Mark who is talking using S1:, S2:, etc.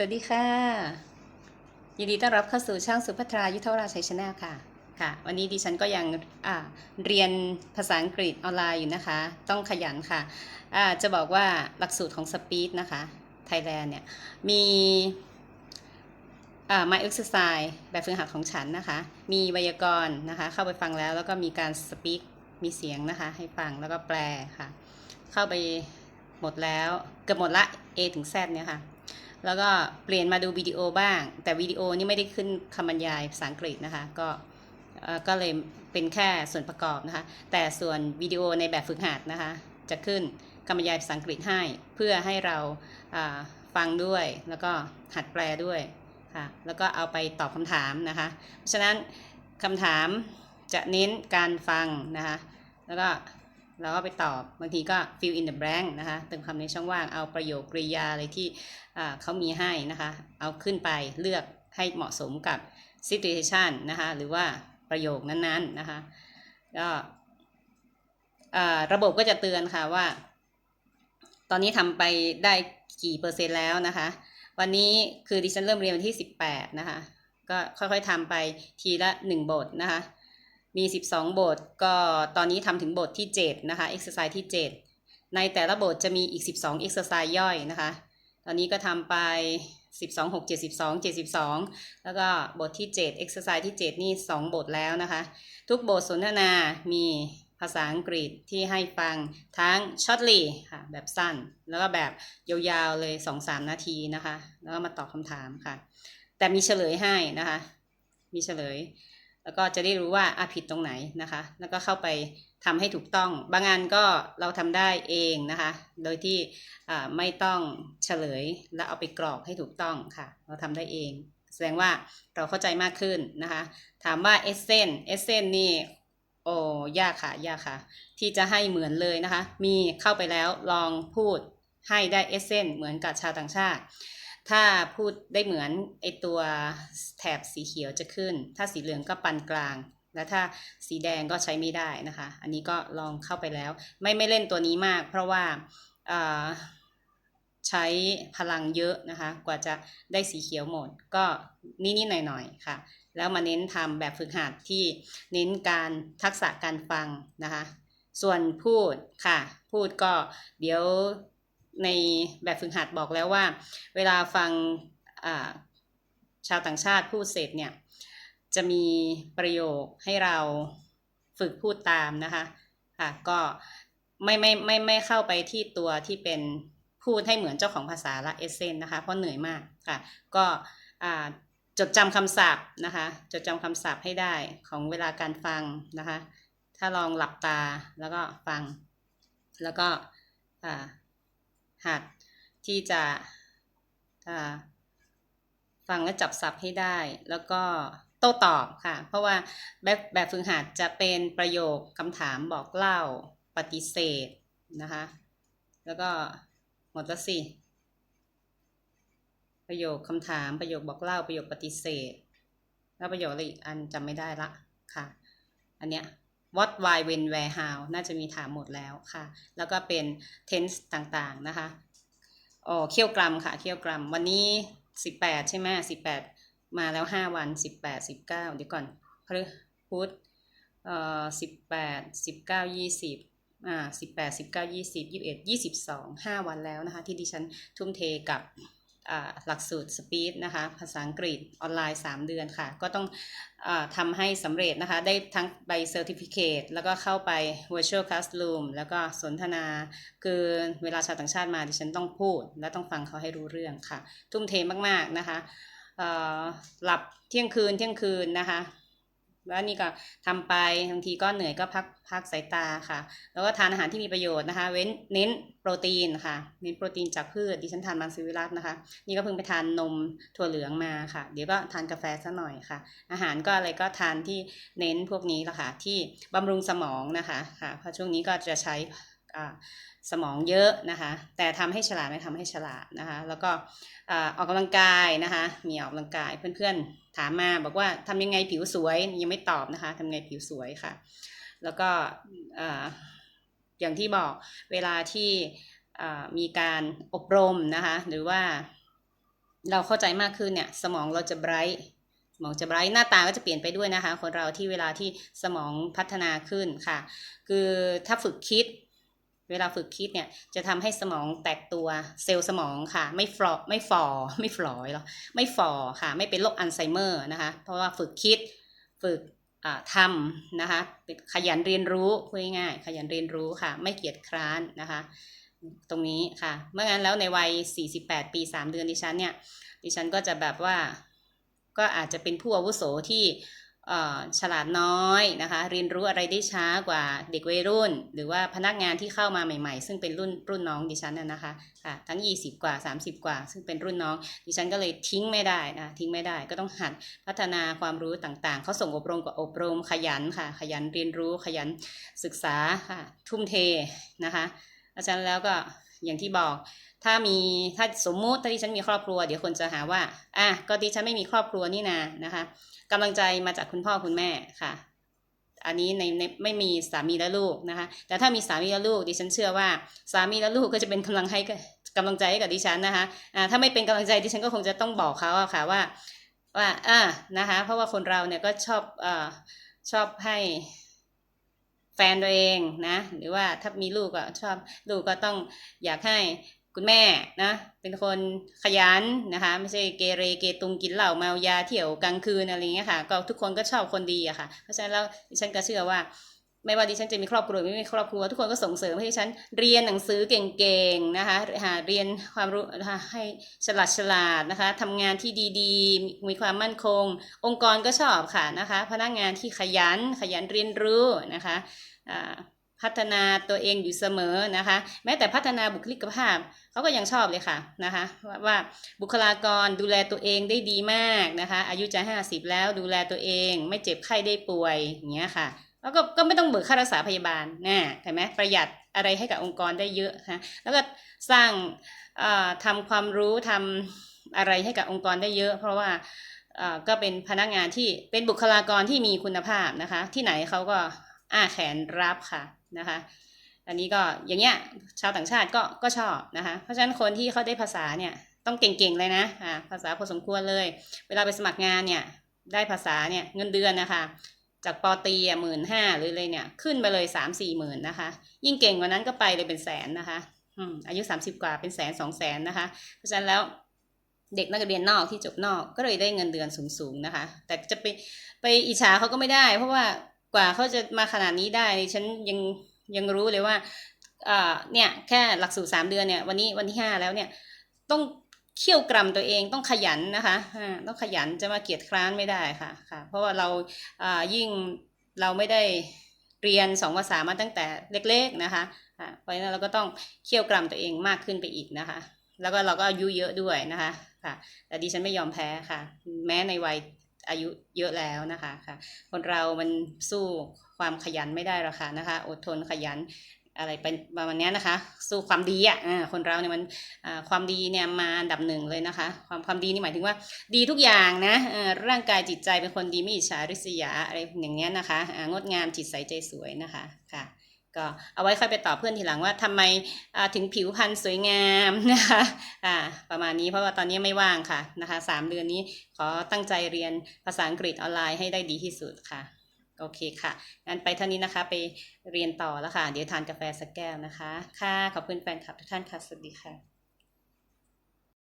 S1: สวัสดีค่ะ ยินดีต้อนรับเข้าสู่ช่างสุภัทรายุทธวราชัยชาแนลค่ะค่ะ วันนี้ดิฉันก็ยังเรียนภาษาอังกฤษออนไลน์อยู่นะคะ ต้องขยันค่ะอ่าจะบอกว่าหลักสูตรของ Speed นะคะไทยแลนด์เนี่ยมีอ่า My Exercise แบบฝึกหัดของฉันนะคะ มีไวยากรณ์นะคะ เข้าไปฟังแล้วแล้วก็มีการ speak มีเสียงนะคะ ให้ฟังแล้วก็แปลค่ะ เข้าไปหมดแล้วเกือบหมดละ A ถึง Z เนี่ยค่ะ แล้วก็เปลี่ยนมาดูวิดีโอบ้าง แต่วิดีโอนี่ไม่ได้ขึ้นคำบรรยายภาษาอังกฤษนะคะก็เอ่อก็เลยเป็นแค่ส่วนประกอบนะคะ แต่ส่วนวิดีโอในแบบฝึกหัดนะคะ จะขึ้นคำบรรยายภาษาอังกฤษให้ เพื่อให้เราอ่าฟังด้วย แล้วก็หัดแปลด้วยค่ะ แล้วก็เอาไปตอบคำถามนะคะ เพราะฉะนั้นคำถามจะเน้นการฟังนะคะ แล้วก็ เราก็ไปตอบบางทีก็ fill in the blank นะคะเติมคำในช่องว่างเอาประโยคกริยาอะไรที่เขามีให้นะคะ เอาขึ้นไปเลือกให้เหมาะสมกับ situation นะคะหรือว่าประโยคนั้นๆนะคะก็อ่าระบบก็จะเตือนค่ะว่า ตอนนี้ทำไปได้กี่เปอร์เซ็นต์แล้วนะคะ วันนี้คือดิฉันเริ่มเรียนวันที่ 18 นะคะ ก็ค่อยๆทำไปทีละ 1 บทนะคะ มี 12 บท ก็ตอนนี้ทำถึงบทที่ 7 นะคะ exercise ที่ 7 ในแต่ละบทจะมีอีก 12 exercise ย่อยนะคะ ตอนนี้ก็ทำไป 12 6 72 72 แล้วก็บทที่ 7 exercise ที่ 7 นี่ 2 บทแล้วนะคะ ทุกบทสนทนามีภาษาอังกฤษที่ให้ฟังทั้ง shortly ค่ะ แบบสั้น แล้วก็แบบยาวๆเลย 2-3 นาทีนะคะ แล้วก็มาตอบคำถามค่ะ แต่มีเฉลยให้นะคะ มีเฉลย แล้วก็จะได้รู้ว่าอาผิดตรงไหนนะคะ แล้วก็เข้าไปทำให้ถูกต้อง บางงานก็เราทำได้เองนะคะ โดยที่ไม่ต้องเฉลยและเอาไปกรอกให้ถูกต้องค่ะ เราทำได้เอง แสดงว่าเราเข้าใจมากขึ้นนะคะ ถามว่าเอเซนเอเซนนี่โอ้ยากค่ะยากค่ะ ที่จะให้เหมือนเลยนะคะ มีเข้าไปแล้วลองพูดให้ได้เอเซนเหมือนกับชาวต่างชาติ ถ้าพูดได้เหมือนไอตัวแถบสีเขียวจะขึ้น ถ้าสีเหลืองก็ปานกลาง และถ้าสีแดงก็ใช้ไม่ได้นะคะ อันนี้ก็ลองเข้าไปแล้ว ไม่ไม่เล่นตัวนี้มาก เพราะว่าอ่าใช้พลังเยอะนะคะ กว่าจะได้สีเขียวหมด ก็นิดๆหน่อยๆค่ะ แล้วมาเน้นทำแบบฝึกหัดที่เน้นการทักษะการฟังนะคะ ส่วนพูดค่ะ พูดก็เดี๋ยว ในแบบฝึกหัดบอกแล้วว่า เวลาฟังชาวต่างชาติพูดเสร็จเนี่ยจะมีประโยคให้เราฝึกพูดตามนะคะค่ะก็ไม่ไม่ไม่ไม่เข้าไปที่ตัวที่เป็นพูดให้เหมือนเจ้าของภาษาละเอเซนนะคะเพราะเหนื่อยมากค่ะ ก็จดจำคำศัพท์นะคะ จดจำคำศัพท์ให้ได้ของเวลาการฟังนะคะ ถ้าลองหลับตาแล้วก็ฟัง แล้วก็อ่า หัดที่จะฟังและจับศัพท์ให้ได้ แล้วก็โต้ตอบค่ะ เพราะว่าแบบแบบฝึกหัดจะเป็นประโยคคำถามบอกเล่าปฏิเสธนะคะ แล้วก็หมดแล้วสิประโยคคำถามประโยคบอกเล่าประโยคปฏิเสธ แล้วประโยคอะไรอีกอันจำไม่ได้ละค่ะ อันเนี้ย what why when where how น่าจะมีถามหมดแล้วค่ะ แล้วก็เป็น tense ต่างๆนะคะอ๋อเคี่ยวกรัมค่ะเคี่ยวกรัม วันนี้สิบแปดใช่ไหมสิบแปดมาแล้วห้าวันสิบแปดสิบเก้าเดี๋ยวก่อนพฤพุธเอ่อสิบแปดสิบเก้ายี่สิบอ่าสิบแปดสิบเก้ายี่สิบยี่สิบเอ็ดยี่สิบสองห้าวันแล้วนะคะ ที่ดิฉันทุ่มเทกับ หลักสูตรสปีดนะคะภาษาอังกฤษออนไลน์ 3 เดือนค่ะ ก็ต้องอทำให้สำเร็จนะคะ ได้ทั้งใบเซอร์ติฟิเคตแล้วก็เข้าไป virtual classroom แล้วก็สนทนา คือเวลาชาวต่างชาติมาดิฉันต้องพูด และต้องฟังเขาให้รู้เรื่องค่ะ ทุ่มเทมาก ๆ นะคะหลับเที่ยงคืนเที่ยงคืนนะคะ แล้วนี่ก็ทำไปบางทีก็เหนื่อยก็พักพักสายตาค่ะ แล้วก็ทานอาหารที่มีประโยชน์นะคะ เว้นเน้นโปรตีนค่ะ เน้นโปรตีนจากพืชดิฉันทานมังสวิรัตนะคะ นี่ก็เพิ่งไปทานนมถั่วเหลืองมาค่ะ เดี๋ยวก็ทานกาแฟซะหน่อยค่ะ อาหารก็อะไรก็ทานที่เน้นพวกนี้ละค่ะที่บำรุงสมองนะคะค่ะเพราะช่วงนี้ก็จะใช้ สมองเยอะนะคะ แต่ทำให้ฉลาดไม่ทำให้ฉลาดนะคะ แล้วก็อออกกำลังกายนะคะ มีออกกำลังกายเพื่อนๆถามมาบอกว่าทำยังไงผิวสวยยังไม่ตอบนะคะทำยังไงผิวสวยค่ะ แล้วก็ออย่างที่บอกเวลาที่มีการอบรมนะคะ หรือว่าเราเข้าใจมากขึ้นเนี่ยสมองเราจะไบรท์สมองจะไบรท์หน้าตาก็จะเปลี่ยนไปด้วยนะคะ คนเราที่เวลาที่สมองพัฒนาขึ้นค่ะ คือถ้าฝึกคิด เวลาฝึกคิดเนี่ยจะทำให้สมองแตกตัวเซลล์สมองค่ะ ไม่ฟลอไม่ฟอไม่ฟลอยหรอไม่ฟอค่ะ ไม่เป็นโรคอัลไซเมอร์นะคะ เพราะว่าฝึกคิดฝึกทำนะคะขยันเรียนรู้พูดง่ายขยันเรียนรู้ค่ะ ไม่เกียจคร้านนะคะ ตรงนี้ค่ะ เมื่องั้นแล้วในวัย 48 ปี 3 เดือนดิฉันเนี่ยดิฉันก็จะแบบว่าก็อาจจะเป็นผู้อาวุโสที่ ฉลาดน้อยนะคะ เรียนรู้อะไรได้ช้ากว่าเด็กวัยรุ่น หรือว่าพนักงานที่เข้ามาใหม่ ๆ ซึ่งเป็นรุ่นรุ่นน้องดิฉันน่ะนะคะค่ะทั้ง 20 กว่า 30 กว่า ซึ่งเป็นรุ่นน้อง ดิฉันก็เลยทิ้งไม่ได้นะทิ้งไม่ได้ก็ต้องหัดพัฒนาความรู้ต่างๆ เขาส่งอบรมกับอบรมขยันค่ะ ขยันเรียนรู้ขยันศึกษาค่ะทุ่มเทนะคะเพราะฉะนั้นแล้วก็อย่างที่บอก ถ้ามีถ้าสมมุติถ้าดิฉันมีครอบครัว เดี๋ยวคนจะหาว่าอะก็ดิฉันไม่มีครอบครัวนี่นานะคะกำลังใจมาจากคุณพ่อคุณแม่ค่ะ อันนี้ในในไม่มีสามีและลูกนะคะ แต่ถ้ามีสามีและลูกดิฉันเชื่อว่า สามีและลูกก็จะเป็นกำลังให้กับกำลังใจให้กับดิฉันนะคะอ่าถ้าไม่เป็นกำลังใจดิฉันก็คงจะต้องบอกเขาอะค่ะว่าว่าอ่านะคะ เพราะว่าคนเราเนี่ยก็ชอบอ่อชอบให้แฟนตัวเองนะ หรือว่าถ้ามีลูกก็ชอบลูกก็ต้องอยากให้ คุณแม่นะเป็นคนขยันนะคะไม่ใช่เกเรเกตุงกินเหล้าเมายาเที่ยวกลางคืนอะไรอย่างเงี้ยค่ะก็ทุกคนก็ชอบคนดีอะค่ะ เพราะฉะนั้นแล้วดิฉันก็เชื่อว่า ไม่ว่าดิฉันจะมีครอบครัวไม่มีครอบครัว ทุกคนก็ส่งเสริมให้ดิฉันเรียนหนังสือเก่งๆนะคะหาเรียนความรู้ให้ฉลาดฉลาดนะคะทำงานที่ดีๆ มีความมั่นคง องค์กรก็ชอบค่ะนะคะ พนักงานที่ขยันขยันเรียนรู้นะคะอ่า พัฒนาตัวเองอยู่เสมอนะคะ แม้แต่พัฒนาบุคลิกภาพเขาก็ยังชอบเลยค่ะนะคะว่าว่าบุคลากรดูแลตัวเองได้ดีมากนะคะ อายุจะ 50 แล้วดูแลตัวเอง ไม่เจ็บไข้ได้ป่วยอย่างเงี้ยค่ะแล้วก็ก็ไม่ต้องเบิกค่ารักษาพยาบาลนะเห็นไหมประหยัดอะไรให้กับองค์กรได้เยอะนะแล้วก็สร้างเอ่อทำความรู้ทำอะไรให้กับองค์กรได้เยอะ เพราะว่าก็เป็นพนักงานที่เป็นบุคลากรที่มีคุณภาพนะคะ ที่ไหนเขาก็อ้าแขนรับค่ะ นะคะ อันนี้ก็อย่างเงี้ยชาวต่างชาติก็ก็ชอบนะคะ เพราะฉะนั้นคนที่เขาได้ภาษาเนี่ยต้องเก่งๆเลยนะอ่าภาษาพอสมควรเลย เวลาไปสมัครงานเนี่ยได้ภาษาเนี่ยเงินเดือนนะคะ จากปอตีอะหมื่นห้าหรือเลยเนี่ยขึ้นไปเลยสามสี่หมื่นนะคะ ยิ่งเก่งกว่านั้นก็ไปเลยเป็นแสนนะคะอืมอายุสามสิบกว่าเป็นแสนสองแสนนะคะ เพราะฉะนั้นแล้วเด็กนักเรียนนอกที่จบนอกก็เลยได้เงินเดือนสูงๆนะคะ แต่จะไปไปอิจฉาเขาก็ไม่ได้ เพราะว่า กว่าเขาจะมาขนาดนี้ได้ฉันยังยังรู้เลยว่าเนี่ยแค่หลักสูตรสามเดือนเนี่ยวันนี้วันที่ห้าแล้วเนี่ยต้องเขี่ยวกรำตัวเองต้องขยันนะคะต้องขยันจะมาเกียจคร้านไม่ได้ค่ะค่ะ เพราะว่าเราอ่ายิ่งเราไม่ได้เรียนสองภาษามาตั้งแต่เล็กๆนะคะอ่าเพราะฉะนั้นเราก็ต้องเคี่ยวกรำตัวเองมากขึ้นไปอีกนะคะ แล้วก็เราก็อายุเยอะด้วยนะคะค่ะแต่ดิฉันไม่ยอมแพ้ค่ะ แม้ในวัย อายุเยอะแล้วนะคะค่ะ คนเรามันสู้ความขยันไม่ได้หรอกค่ะนะคะ อดทนขยันอะไรเป็นประมาณเนี้ยนะคะ สู้ความดีอะคนเราเนี่ยมันความดีเนี่ยมาอันดับหนึ่งเลยนะคะ ความความดีนี่หมายถึงว่าดีทุกอย่างนะร่างกายจิตใจเป็นคนดีไม่อิจฉาริษยาอะไรอย่างเงี้ยนะคะงดงามจิตใสใจสวยนะคะค่ะ ก็เอาไว้ค่อยไปตอบเพื่อนทีหลังว่าทำไมถึงผิวพรรณสวยงามนะคะอ่าประมาณนี้เพราะว่าตอนนี้ไม่ว่างค่ะนะคะสามเดือนนี้ขอตั้งใจเรียนภาษาอังกฤษออนไลน์ให้ได้ดีที่สุดค่ะโอเคค่ะ งั้นไปเท่านี้นะคะไปเรียนต่อแล้วค่ะ เดี๋ยวทานกาแฟสักแก้วนะคะ ค่ะ ขอบคุณแฟนคลับทุกท่านค่ะ สวัสดีค่ะ